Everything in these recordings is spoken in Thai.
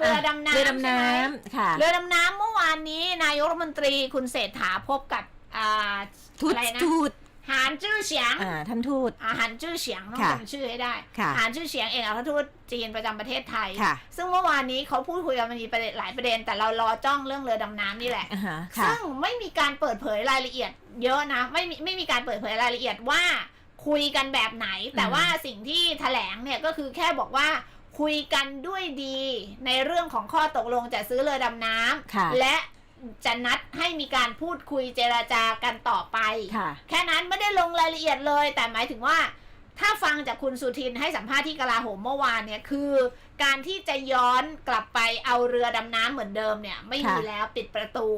เรือดำน้ำเรือดำน้ใช่ไหมำค่ะ เรือดำน้ำเมื่อวานนี้นายกรัฐมนตรีคุณเศรษฐาพบกับอ่าทูตอะไรนะทูตหานจื้อเฉียงอ่าท่านทูตอาหารจื้อเฉียงต้องค่ะจำชื่อให้ได้ค่ะหานจื้อเฉียงเอกอัครทูตจีนประจำประเทศไทยค่ะซึ่งเมื่อวานนี้เขาพูดคุยกันมันมีประเด็นหลายประเด็น แต่เรารอจ้องเรื่องเรือดำน้ำนี่แหละอ่าฮะค่ะซึ่งไม่มีการเปิดเผยรายละเอียด เยอะนะไม่มีไม่มีการเปิดเผยรายละเอียดว่าคุยกันแบบไหน แต่ว่าสิ่งที่แถลงเนี่ยก็คือแค่บอกว่า คุยกันด้วยดีในเรื่องของข้อตกลงจะซื้อเรือดำน้ค่ะำและจะนัดให้มีการพูดคุยเจราจากันต่อไปค่ะแค่นั้นไม่ได้ลงรายละเอียดเลย แต่หมายถึงว่า ถ้าฟังจากคุณสุทินให้สัมภาษณ์ที่กลาโหมเมื่อวานเนี่ยคือ การที่จะย้อนกลับไปเอาเรือดำน้ำเหมือนเดิมเนี่ย ไม่มีค่ะแล้วปิดประตู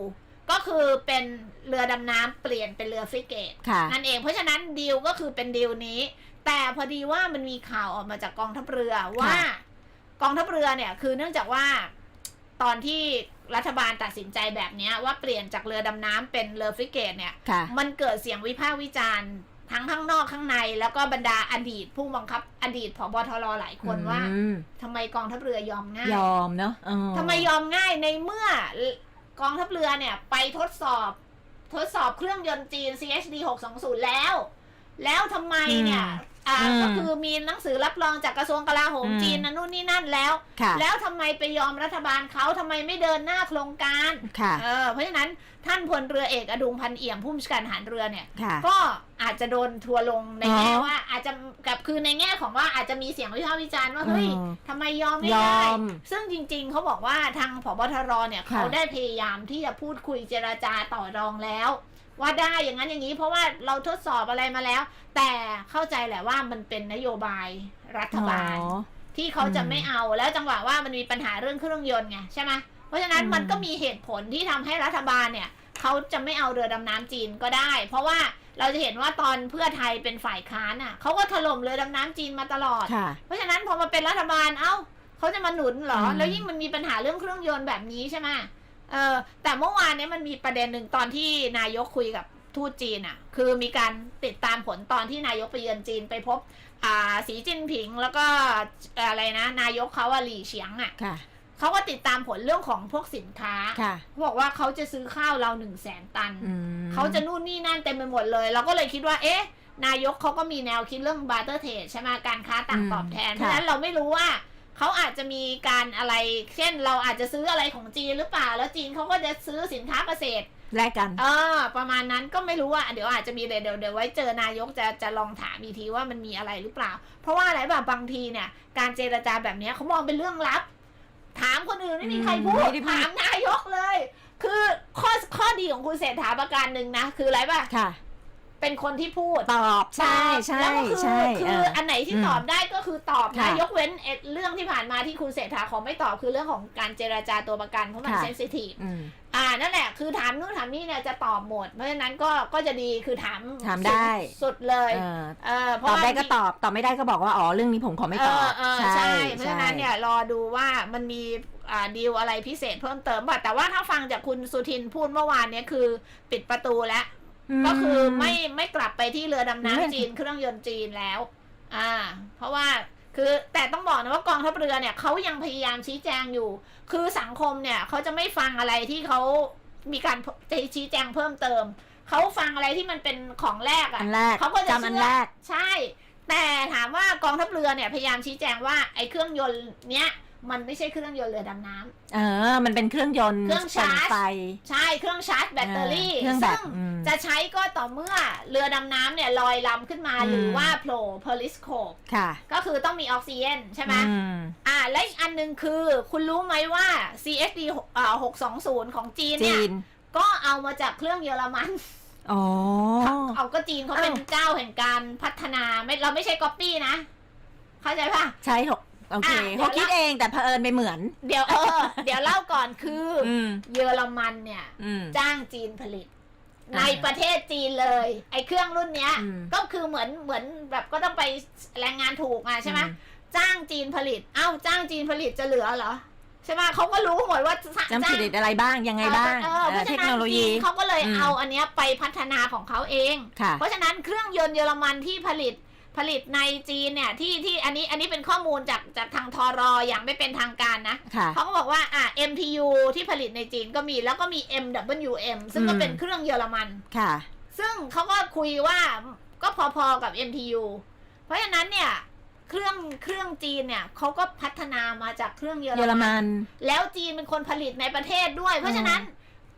ก็คือเป็นเรือดำน้ำเปลี่ยนเป็นเรือฟริเกตค่ะนั่นเองเพราะฉะนั้นดีลก็คือเป็นดีลนี้ แต่พอดีว่ามันมีข่าวออกมาจากกองทัพเรือว่า กองทัพเรือเนี่ยคือเนื่องจากว่าตอนที่รัฐบาลตัดสินใจแบบเนี้ยว่าเปลี่ยนจากเรือดำน้ำเป็นเรือฟริเกตเนี่ยค่ะมันเกิดเสียงวิพากษ์วิจารณ์ทั้งข้างนอกข้างใน แล้วก็บรรดาอดีตผู้บังคับ อดีตผบทรหลายคนว่าอืมทำไมกองทัพเรือยอมง่าย ยอมเนาะเออทำไมยอมง่ายในเมื่อกองทัพเรือเนี่ย ไปทดสอบ ทดสอบเครื่องยนต์จีน CHD 620แล้ว แล้วทำไมเนี่ย อ่าก็คือมีหนังสือรับรองจากกระทรวงกลาโหมจีนนะนู่นนี่นั่นแล้ว ค่ะ แล้วทำไมไปยอมรัฐบาลเขาทำไมไม่เดินหน้าโครงการค่ะ เออเพราะฉะนั้นท่านพลเรือเอกอดุงพันเอี่ยมผู้บัญชาการทหารเรือเนี่ย ค่ะ ก็อาจจะโดนทัวร์ลงในแง่อ๋อว่าอาจจะกับคือในแง่ของว่าอาจจะมีเสียงวิพากษ์วิจารณ์ว่าเฮ้ยเออทำไมยอมไม่ยได้อมซึ่งจริงๆ เขาบอกว่าทางผบทรเนี่ยค่ะเขาได้พยายามที่จะพูดคุยเจราจาต่อรองแล้ว ว่าได้อย่างนั้นอย่างนี้ เพราะว่าเราทดสอบอะไรมาแล้ว แต่เข้าใจแหละว่ามันเป็นนโยบายรัฐบาลอ๋อที่เขาจะอืมไม่เอาแล้วจังหวะว่ามันมีปัญหาเรื่องเครื่องยนต์ไงใช่ไหมเพราะฉะนั้นอืมมันก็มีเหตุผลที่ทำให้รัฐบาลเนี่ยเขาจะไม่เอาเรือดำน้ำจีนก็ได้ เพราะว่าเราจะเห็นว่าตอนเพื่อไทยเป็นฝ่ายค้านอะเขาก็ถล่มเรือดำน้ำจีนมาตลอดค่ะเพราะฉะนั้นพอมาเป็นรัฐบาลเอ้าเขาจะมาหนุนเหรออืมแล้วยิ่งมันมีปัญหาเรื่องเครื่องยนต์แบบนี้ใช่ไหม เออแต่เมื่อวานเนี้มันมีประเด็นหนึ่งตอนที่นายกคุยกับทูตจีนอะ คือมีการติดตามผลตอนที่นายกไปเยือนจีนไปพบ อ่าสีจิ้นผิงแล้วก็อะไรนะ นายกเขาอะหลี่เฉียงอะค่ะเขาก็ติดตามผลเรื่องของพวกสินค้าค่ะเขาบอกว่าเขาจะซื้อข้าวเราหนึ่งแสนตันอืมเขาจะนู่นนี่นั่นเต็มไปหมดเลย เราก็เลยคิดว่า เอ๊ะ นายกเขาก็มีแนวคิดเรื่องบาร์เตอร์เทรดใช่ไหมการค้าต่างตอบแทน เพราะฉะนั้นเราไม่รู้ว่า เขาอาจจะมีการอะไร เช่น เราอาจจะซื้ออะไรของจีนหรือเปล่า แล้วจีนเขาก็จะซื้อสินค้าเกษตรแลกกัน เออ ประมาณนั้นก็ไม่รู้ว่าเดี๋ยวอาจจะมีเดี๋ยวเดี๋ยวเดี๋ยวไว้เจอนายกจะจะลองถามอีกทีว่ามันมีอะไรหรือเปล่า เพราะว่าอะไรแบบบางทีเนี่ย การเจรจาแบบเนี้ยเขามองเป็นเรื่องลับ ถามคนอื่นไม่มีใครพูดไม่ได้พูดถามนายกเลย คือข้อข้อดีของคุณเศรษฐาประการหนึ่งนะ คืออะไรป่ะค่ะ เป็นคนที่พูดตอบใช่ใช่แล้วก็คือใช่คืเออออันไหนที่อืมตอบได้ก็คือตอบนะค่ะยกเว้นเอ็ดเรื่องที่ผ่านมาที่คุณเศรษฐาขอไม่ตอบคือเรื่องของการเจราจาตัวประกันเพราะมันค่ะ เซนซิทีฟอืม อ่านั่นแหละคือถามนู่นถามนี่เนี่ยจะตอบหมด เพราะฉะนั้นก็ก็จะดีคือถามถามได้ สุดเลยเออเออเพตราะอบว่าได้ก็ตอบตอบไม่ได้ก็บอกว่าอ๋อเรื่องนี้ผมขอไม่เอตอบอเออใช่เพราะฉะนั้นใช่เนี่ยรอดูว่ามันมีอ่าดีลอะไรพิเศษเพิ่มเติมป่ะแต่ว่าถ้าฟังจากคุณสุทินพูดเมื่อวานเนี่ยคือปิดประตูแล้วม ก็คือไม่ไม่กลับไปที่เรือดำไม่น้ำจีนเครื่องยนต์จีนแล้ว อ่า เพราะว่าคือแต่ต้องบอกนะว่ากองทัพเรือเนี่ยเขายังพยายามชี้แจงอยู่ คือสังคมเนี่ยเขาจะไม่ฟังอะไรที่เขามีการชี้แจงเพิ่มเติมเขาฟังอะไรที่มันเป็นของแรกอัอะ่ะนแรกเขาก็จะจำอันเชื่อแรกใช่ แต่ถามว่ากองทัพเรือเนี่ยพยายามชี้แจงว่าไอ้เครื่องยนต์เนี้ย มันไม่ใช่เครื่องยนต์เรือดำน้ำ เออ มันเป็นเครื่องยนต์เครื่องชาร์จปั่นไฟ ใช่เครื่องชาร์จแบตเตอรี่เครื่องแบซึ่ตงอืมจะใช้ก็ต่อเมื่อเรือดำน้ำเนี่ยลอยลำขึ้นมาอืม หรือว่าโผล่เพลิสโคปค่ะก็คือต้องมีออกซิเจนใช่ไหมอืมอ่าและอีกอันหนึงคือคุณรู้ไหมว่า CSD อ่า620 ของจีนจีเนี่ย นก็เอามาจากเครื่องเยอรมัน อ๋อ เอาก็จีนเขาเป็นอ้าวเจ้าแห่งการพัฒนาไม่เราไม่ใช่ก๊อปปี้นะ เข้าใจปะใช่หก โอเคอะเดี๋ยวเขาคิดเองแต่เผอิญไปเหมือน เดี๋ยวเออ เดี๋ยวเล่าก่อนคืออืม เยอรมันเนี่ย อืม จ้างจีนผลิต อ่าในประเทศจีนเลย ไอ้เครื่องรุ่นเนี้ย อืม ก็คือเหมือนเหมือนแบบก็ต้องไปแรงงานถูกอะใช่ไหมอืมจ้างจีนผลิต เอ้าจ้างจีนผลิตจะเหลือเหรอ ใช่ไหมเขาก็รู้หมดว่าจำผลิตอะไรบ้างยังไงบ้างเออเพเออราะเทฉะคนั้โนนโลจียี นเขาก็เลยอืม เอาอันเนี้ยไปพัฒนาของเขาเอง ค่ะ เพราะฉะนั้นเครื่องยนต์เยอรมันที่ผลิต ผลิตในจีนเนี่ยที่ที่อันนี้อันนี้เป็นข้อมูลจากจากทางทอรออย่างไม่เป็นทางการนะค่ะ เขาก็บอกว่าอะ MTU ที่ผลิตในจีนก็มีแล้วก็มี MWM ซึ่งก็อืมเป็นเครื่องเยอรมัน ค่ะ ซึ่งเขาก็คุยว่าก็พอๆกับ MTU เพราะฉะนั้นเนี่ยเครื่องเครื่องจีนเนี่ยเขาก็พัฒนามาจากเครื่องเยอเยอรรมัน มัน แล้วจีนเป็นคนผลิตในประเทศด้วย เพราะฉะนั้น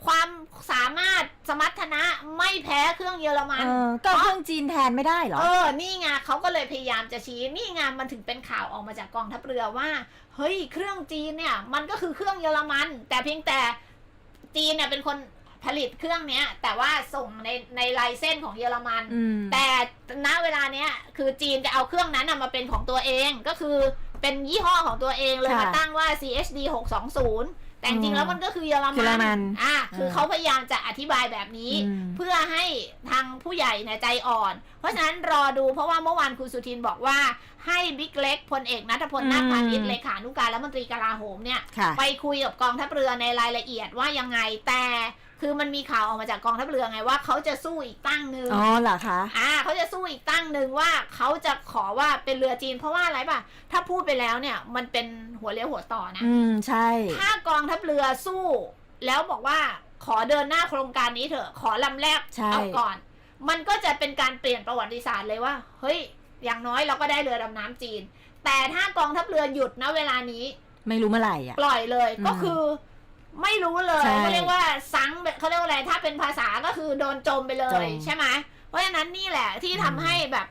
ความสามารถสมรรถนะไม่แพ้เครื่องเยอรมัน เออก็เครื่องจีนแทนไม่ได้เหรอ เออ นี่ไงเขาก็เลยพยายามจะชี้ นี่ไงมันถึงเป็นข่าวออกมาจากกองทัพเรือว่า เฮ้ย เครื่องจีนเนี่ย มันก็คือเครื่องเยอรมัน แต่เพียงแต่จีนเนี่ยเป็นคนผลิตเครื่องเนี้ย แต่ว่าส่งในในลายเส้นของเยอรมัน อืมแต่ณเวลาเนี้ยคือจีนจะเอาเครื่องนั้นนะมาเป็นของตัวเองก็คือเป็นยี่ห้อของตัวเองเลยค่ะ มาตั้งว่า CHD 620 แต่จริงๆแล้วมันก็คือเยอรเยอรมัมันนอะคือเออเขาพยายามจะอธิบายแบบนี้อืมเพื่อให้ทางผู้ใหญ่เนี่ยใจอ่อน เพราะฉะนั้นรอดูเพราะว่าเมื่อวานคุณสุทินบอกว่าให้บิ๊กเล็กพลเอกนัทพลนาคพาณิชย์เลขานุการและมนตรีกลาโหมเนี่ยค่ะไปคุยกับกองทัพเรือในรายละเอียดว่ายังไงแต่คือมันมีข่าวออกมาจากกองทัพเรือไงว่าเขาจะสู้อีกตั้งหนึ่งอ๋อเหรอคะอ่าเขาจะสู้อีกตั้งหนึ่งว่าเขาจะขอว่าเป็นเรือจีน เพราะว่าอะไรป่ะ ถ้าพูดไปแล้วเนี่ย มันเป็นหัวเลี้ยวหัวต่อนะ อืมใช่ ถ้ากองทัพเรือสู้ แล้วบอกว่าขอเดินหน้าโครงการนี้เถอะขอลำแรกใช่เอาก่อน มันก็จะเป็นการเปลี่ยนประวัติศาสตร์เลยว่า เฮ้ย อย่างน้อยเราก็ได้เรือดำน้ำจีน แต่ถ้ากองทัพเรือหยุดนะเวลานี้ ไม่รู้เมื่อไหร่อะปล่อยเลยอืมก็คือ ไม่รู้เลยใช่เขาเรียกว่าซังแบบเขาเรียกว่าอะไรถ้าเป็นภาษาก็คือโดนจมไปเลยจมใช่ไหมเพราะฉะนั้นนี่แหละที่ทำให้แบบ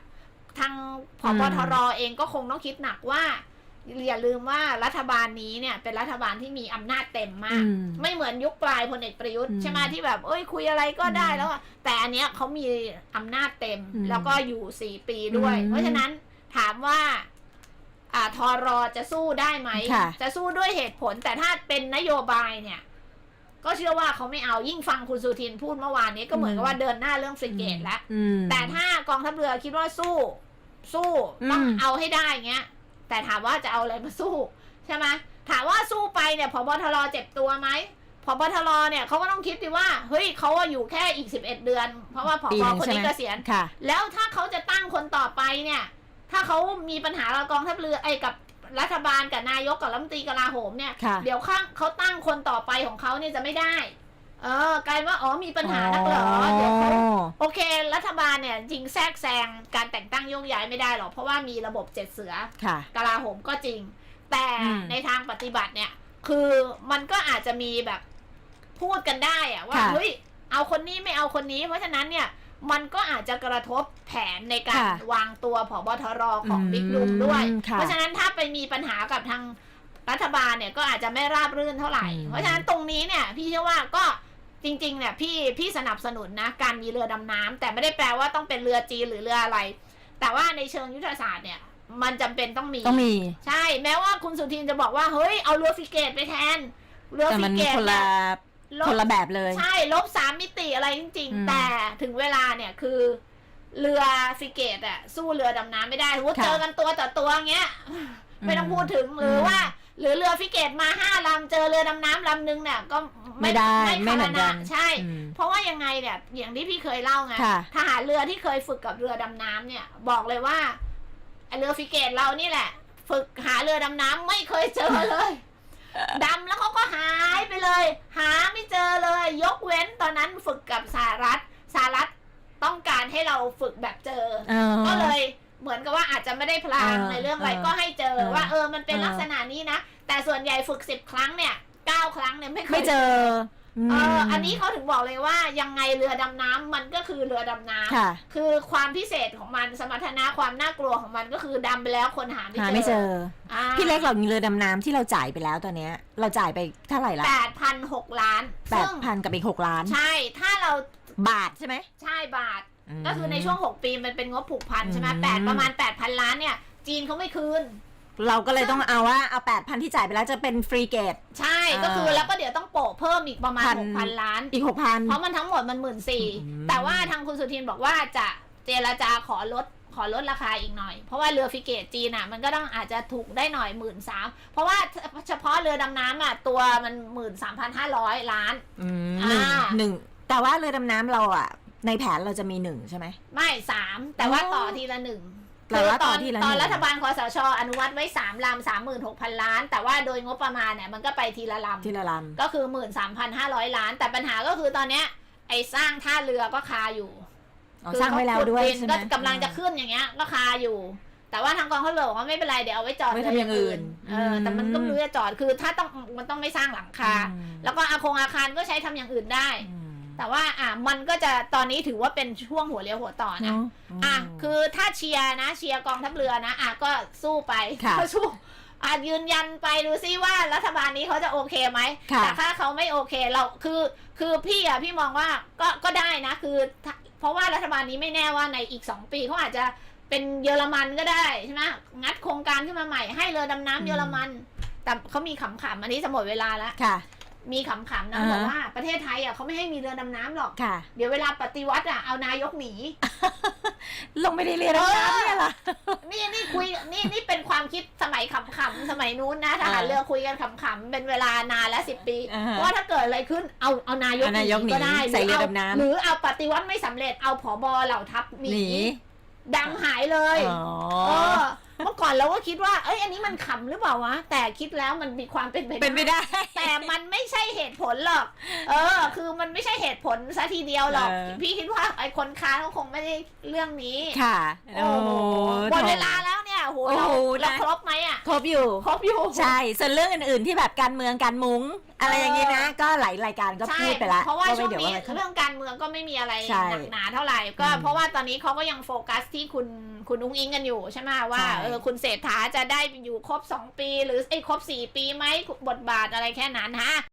ทางพอืบม ทรเองก็คงต้องคิดหนักว่า อย่าลืมว่ารัฐบาลนี้เนี่ย เป็นรัฐบาลที่มีอำนาจเต็มมากอืมไม่เหมือนยุคปลายพลเอกประยุทธ์อืมใช่ไหมที่แบบเอ้ยคุยอะไรก็ได้อืมแล้วอะแต่อันเนี้ยเขามีอำนาจเต็ม อืมแล้วก็อยู่สี่ปีด้วย อืม เพราะฉะนั้นถามว่า อ่าทอรอจะสู้ได้ไหม ค่ะ จะสู้ด้วยเหตุผลแต่ถ้าเป็นนโยบายเนี่ย ก็เชื่อว่าเขาไม่เอายิ่งฟังคุณสุทินพูดเมื่อวานนี้ก็เหมือนกับว่าเดินหน้าเรื่องฟริเกตแล้ว อืม แต่ถ้ากองทัพเรือคิดว่าสู้สู้ต้องอืม เอาให้ได้เงี้ย แต่ถามว่าจะเอาอะไรมาสู้ ใช่ไหมถามว่าสู้ไปเนี่ยพบทรเจ็บตัวไหมพบทรเนี่ยเขาก็ต้องคิดดีว่าเฮ้ยเขาอะอยู่แค่อีกสิบเอ็ดเดือน เพราะว่าพปีบหนึ่งคนใช่นี้ไหมเกษียณค่ะ แล้วถ้าเขาจะตั้งคนต่อไปเนี่ย ถ้าเขามีปัญหากับกองทัพเรือไอ้กับรัฐบาลกับนายกกับรัฐมนตรีกลาโหมเนี่ย ค่ะเดี๋ยวข้างเขาตั้งคนต่อไปของเขาเนี่ยจะไม่ได้ เออกลายว่าอ๋อมีปัญหานักเหรอเดี๋ยวเขา โอเค รัฐบาลเนี่ยจริงแทรกแซงการแต่งตั้งโยกย้ายไม่ได้หรอก เพราะว่ามีระบบเจ็ดเสือค่ะ กลาโหมก็จริง แต่อืมในทางปฏิบัติเนี่ย คือมันก็อาจจะมีแบบพูดกันได้อะว่าค่ะ เฮ้ยเอาคนนี้ไม่เอาคนนี้ เพราะฉะนั้นเนี่ย มันก็อาจจะกระทบแผนในการค่ะวางตัวผบทรของอืมบิ๊กลุมด้วยค่ะ เพราะฉะนั้นถ้าไปมีปัญหากับทางรัฐบาลเนี่ยก็อาจจะไม่ราบรื่นเท่าไหร่อืมเพราะฉะนั้นตรงนี้เนี่ย พี่เชื่อว่าก็จริงๆเนี่ยพี่พี่สนับสนุนนะการมีเรือดำน้ำแต่ไม่ได้แปลว่าต้องเป็นเรือจีนหรือเรืออะไร แต่ว่าในเชิงยุทธศาสตร์เนี่ย มันจำเป็นต้องมี ต้องมี ใช่ แม้ว่าคุณสุทินจะบอกว่า เฮ้ย เอาเรือฟริเกตไปแทน เรือแต่ฟริมันเกตคนละ ลบคนละแบบเลย ใช่ลบสามมิติอะไรจริง อืมๆ แต่ถึงเวลาเนี่ยคือเรือฟริเกตอะสู้เรือดำน้ำไม่ได้สมมติค่ะเจอกันตัวต่อตัวเงี้ย ไม่ต้องพูดถึงหรือว่า หรือเรือฟริเกตมาห้าลำเจอเรือดำน้ำลำหนึงเนี่ยก็ไม่ได้ไม่ไม่เหมือนกันพาะใช่ อืม เพราะว่ายังไงเนี่ยอย่างที่พี่เคยเล่าไงค่ะ ทหารเรือที่เคยฝึกกับเรือดำน้ำเนี่ย บอกเลยว่าไอ้เรือฟริเกตเรานี่แหละ ฝึกหาเรือดำน้ำไม่เคยเจอเลย ดำแล้วเขาก็หายไปเลย หาไม่เจอเลย ยกเว้นตอนนั้นฝึกกับสหรัฐสหรัฐต้องการให้เราฝึกแบบเจอเออก็เลยเหมือนกับว่าอาจจะไม่ได้พลางเออในเรื่องอะไรเออก็ให้เจอเออว่า เออมันเป็นเออลักษณะนี้นะ แต่ส่วนใหญ่ฝึกสิบครั้งเนี่ยเก้าครั้งเนี่ยไม่เคยไม่เจอ เออมอันนี้เขาถึงบอกเลยว่ายังไงเรือดำน้ำมันก็คือเรือดำน้ำค่ะ คือความพิเศษของมันสมรรถนะความน่ากลัวของมันก็คือดำไปแล้วคนหาไม่หาเจอไม่เจออ่าพี่เล็กเรามีเรือดำน้ำที่เราจ่ายไปแล้วตอนเนี้ย เราจ่ายไปเท่าไหร่ละแปดพันหกล้านแปดซึ่งพันกับอีกหกล้าน ใช่ถ้าเราบาทใช่ไหม ใช่บาทมก็คือในช่วง 6 ปีมันเป็นงบผูกพันใช่ไหมอืม แปดประมาณ 8,000 ล้านเนี่ย จีนเขาไม่คืน เราก็เลยต้องเอาว่าเอาแปดพันที่จ่ายไปแล้วจะเป็นฟรีเกต ใช่อ่าก็คือแล้วก็เดี๋ยวต้องโปะเพิ่มอีกประมาณพัน6,000ล้าน อีกหกพัน เพราะมันทั้งหมดมันหมื่นสี่อืม แต่ว่าทางคุณสุทินบอกว่าจะเจรจาขอลดขอลดราคาอีกหน่อย เพราะว่าเรือฟริเกตจีนอะมันก็ต้องอาจจะถูกได้หน่อยหมื่นสามเพราะว่าเฉพาะเรือดำน้ำอะตัวมันหมื่นสามพันห้าร้อยล้าน อืมหนึ่งอ่า หนึ่งแต่ว่าเรือดำน้ำเราอะ ในแผนเราจะมีหนึ่งใช่ไหม ไม่สามแต่ว่าอ๋อต่อทีละหนึ่ง แต่คือว่าตตออนนที่ละตอนหนึ่งรัฐบาลคอสชอนุมัติไว้สามลำสามหมื่นหกพันล้าน แต่ว่าโดยงบประมาณเนี่ยมันก็ไปทีละลำ ทีละลก็คือหมื่นสามพันห้าร้อยล้าน แต่ปัญหาก็คือตอนเนี้ยไอ้สร้างท่าเรือก็คาอยู่ำอ๋อสร้างไว้แล้วด้วยคือใช่เขาไหมขุดดินก็กำลังจะขึ้นอย่างเงี้ย ก็คาอยู่ แต่ว่าทางกองทัพเรือบอกว่าไม่เป็นไรเดี๋ยวเอาไว้จอดไว้ทำอย่างอื่นเออแต่มันก็ไม่รู้จะจอดคือถ้าต้องมันต้องไม่สร้างหลังคา อืมแล้วก็อาคงอาคารก็ใช้ทำอย่างอื่นได้ อืม แต่ว่าอะมันก็จะตอนนี้ถือว่าเป็นช่วงหัวเรียวหัวต่อนะเนาะอะคือถ้าเชียร์นะเชียร์กองทัพเรือนะ อะก็สู้ไปค่ะก็สู้อะยืนยันไปดูซิว่ารัฐบาลนี้เขาจะโอเคไหมค่ะแต่ถ้าเขาไม่โอเคเราคือ คือพี่อะพี่มองว่าก็ก็ได้นะ คือถ้าเพราะว่ารัฐบาลนี้ไม่แน่ว่าในอีกสองปีเขาอาจจะเป็นเยอรมันก็ได้ใช่ไหมงัดโครงการขึ้นมาใหม่ให้เรือดำน้ำเยอรมัน แต่เขามีขำๆอันนี้จะหมดเวลาแล้วค่ะ มีขำๆนะอ่าฮะบอกว่าประเทศไทยอะเขาไม่ให้มีเรือดำน้ำหรอกค่ะเดี๋ยวเวลาปฏิวัติอะเอานายกหนี ลงไปในเรือดำน้ำเนี่ยเหรอนี่นี่คุยนี่นี่เป็นความคิดสมัยขำๆสมัยนู้นนะทหารอ่าเรือคุยกันขำๆเป็นเวลานานแล้วสิบปีอ่าฮะเพราะว่าถ้าเกิดอะไรขึ้นเอาเอานายกเอานายกหนีก็ได้ใส่เรือหดำน้ำหรือเอาปฏิวัติไม่สำเร็จเอาผอบอเหล่าทัพหนีหนีดังหายเลยอ๋อ เออเมื่อก่อนเราก็คิดว่า เอ้ย อันนี้มันขำหรือเปล่าวะ แต่คิดแล้วมันมีความเป็นไปเป็นไปได้ได้ แต่มันไม่ใช่เหตุผลหรอก เออ คือมันไม่ใช่เหตุผลซะทีเดียวหรอก เออ พี่คิดว่าไอ้คนค้านเขาคงไม่ได้เรื่องนี้ ค่ะโอ้โหหมดเวลาแล้วเนี่ย โหเราโอ้โหเรานะ ครบไหมอะ ครบอยู่ ครบอยู่ ใช่ ส่วนเรื่องอื่นๆที่แบบการเมืองการมุ้ง อะไรอย่างนี้นะ ก็หลายรายการก็ใช่พูดไปแล้วเพราะว่าไช่วงเดี๋ยนี้ว่าเรื่องการเมืองก็ไม่มีอะไรใช่หนักหนาเท่าไหร่ก็ อืมเพราะว่าตอนนี้เขาก็ยังโฟกัสที่คุณคุณอุ้งอิงกันอยู่ใช่ไหมว่าใช่ เออคุณเศรษฐาจะได้อยู่ครบ 2 ปี หรือไอ้ยครบ 4 ปีไหมบทบาทอะไรแค่นั้นฮะ